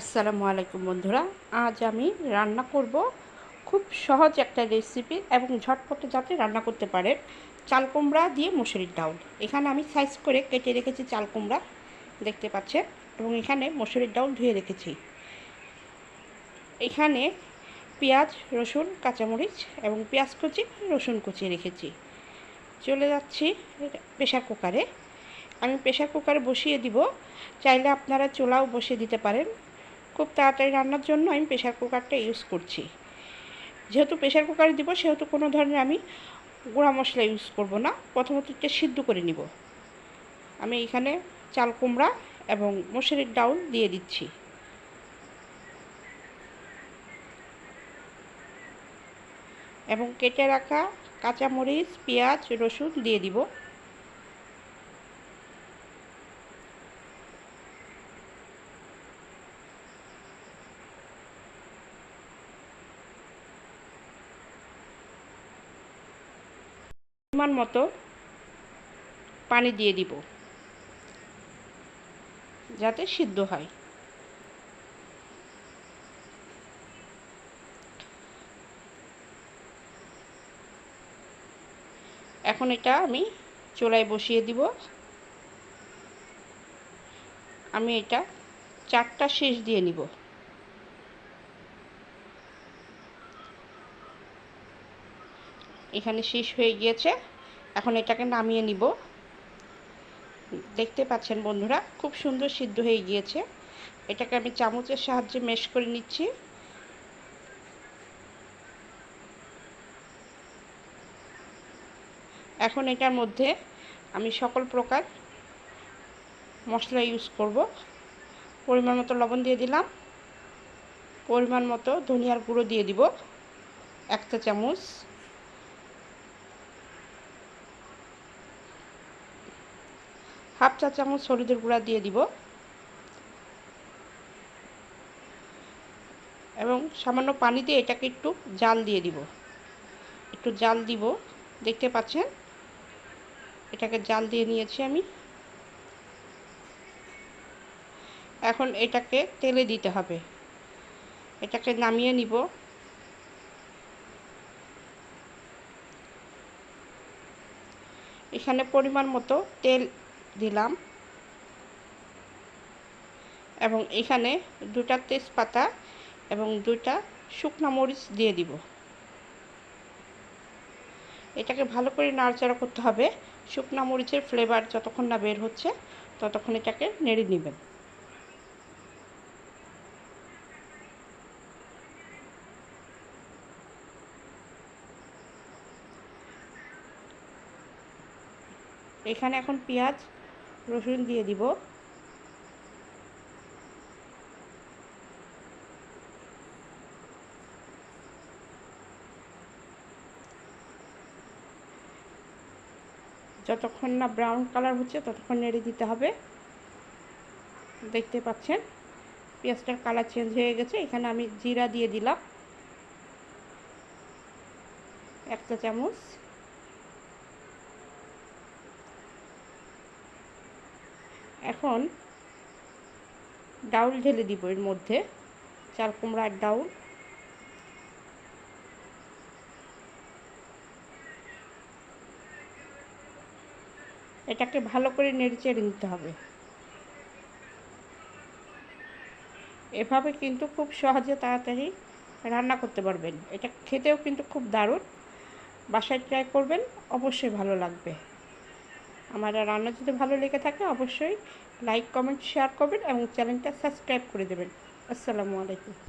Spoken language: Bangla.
আসসালামু আলাইকুম বন্ধুরা, আজ আমি রান্না করব খুব সহজ একটা রেসিপি এবং ঝটপটে যাতে রান্না করতে পারেন চাল কুমড়া দিয়ে মুসুরির ডাউল এখানে আমি সাইজ করে কেটে রেখেছি চাল কুমড়া, দেখতে পাচ্ছেন? এবং এখানে মুসুরির ডাউল ধুয়ে রেখেছি। এখানে পেঁয়াজ, রসুন, কাঁচামরিচ এবং পেঁয়াজ কুচি, রসুন কুচি রেখেছি। চলে যাচ্ছি প্রেশার কুকারে। আমি প্রেশার কুকারে বসিয়ে দিব। চাইলে আপনারা চোলাও বসিয়ে দিতে পারেন। খুব তাড়াতাড়ি রান্নার জন্য আমি প্রেশার কুকারটা ইউজ করছি। যেহেতু প্রেশার কুকারে দিব, সেহেতু কোনো ধরনের আমি গুঁড়া মশলা ইউজ করব না। প্রথমত এটা সিদ্ধ করে নিব। আমি এখানে চাল কুমড়া এবং মশুরির ডাউল দিয়ে দিচ্ছি। এবং কেটে রাখা কাঁচামরিচ, পেঁয়াজ, রসুন দিয়ে দিব। পরিমাণ মতো পানি দিয়ে দিব, যাতে সিদ্ধ হয়। এখন এটা আমি চুলায় বসিয়ে দিব। আমি এটা চারটা শেষ দিয়ে নিব। এখানে শেষ হয়ে গিয়েছে। এখন এটাকে নামিয়ে নিব। দেখতে পাচ্ছেন বন্ধুরা, খুব সুন্দর সিদ্ধ হয়ে গিয়েছে। এটাকে আমি চামচের সাহায্যে মেশ করে নিচ্ছি। এখন এটার মধ্যে আমি সকল প্রকার মশলা ইউজ করব। পরিমাণ মতো লবণ দিয়ে দিলাম। পরিমাণ মতো ধনিয়ার গুঁড়ো দিয়ে দিব। একটা চামচ। হাফ চা চামচ হলুদের গুঁড়া দিয়ে দিব। এবং সামান্য পানি দিয়ে এটাকে একটু জাল দিয়ে দিব। একটু জাল দিব। দেখতে পাচ্ছেন? এটাকে জাল দিয়ে নিয়েছি আমি। এখন এটাকে তেলে দিতে হবে। এটাকে নামিয়ে নিব। এখানে পরিমাণ মতো তেল দিলাম। এবং এখানে দুটা তেজপাতা এবং দুটা শুকনো মরিচ দিয়ে দিব। এটাকে ভালো করে নাড়াচাড়া করতে হবে। শুকনো মরিচের ফ্লেভার যতক্ষণ না বের হচ্ছে, ততক্ষণ এটাকে নেড়ে নেবেন। এখানে এখন পেঁয়াজ রসুন দিয়ে দিব। যতক্ষণ না ব্রাউন কালার হচ্ছে, ততক্ষণ নেড়ে দিতে হবে। দেখতে পাচ্ছেন, পেঁয়াজটার কালার চেঞ্জ হয়ে গেছে। এখানে আমি জিরা দিয়ে দিলাম। একটা চামচ এখন ডাউল ঢেলে দিব এর মধ্যে চাল কুমড়ার ডাউল। এটাকে ভালো করে নেড়ে নিতে হবে। এভাবে কিন্তু খুব সহজে তাড়াতাড়ি রান্না করতে পারবেন। এটা খেতেও কিন্তু খুব দারুণ। বাসায় ট্রাই করবেন, অবশ্যই ভালো লাগবে। আমার রান্না যদি ভালো লেগে থাকে, অবশ্যই লাইক কমেন্ট শেয়ার করবেন এবং চ্যানেলটা সাবস্ক্রাইব করে দেবেন। আসসালামু আলাইকুম।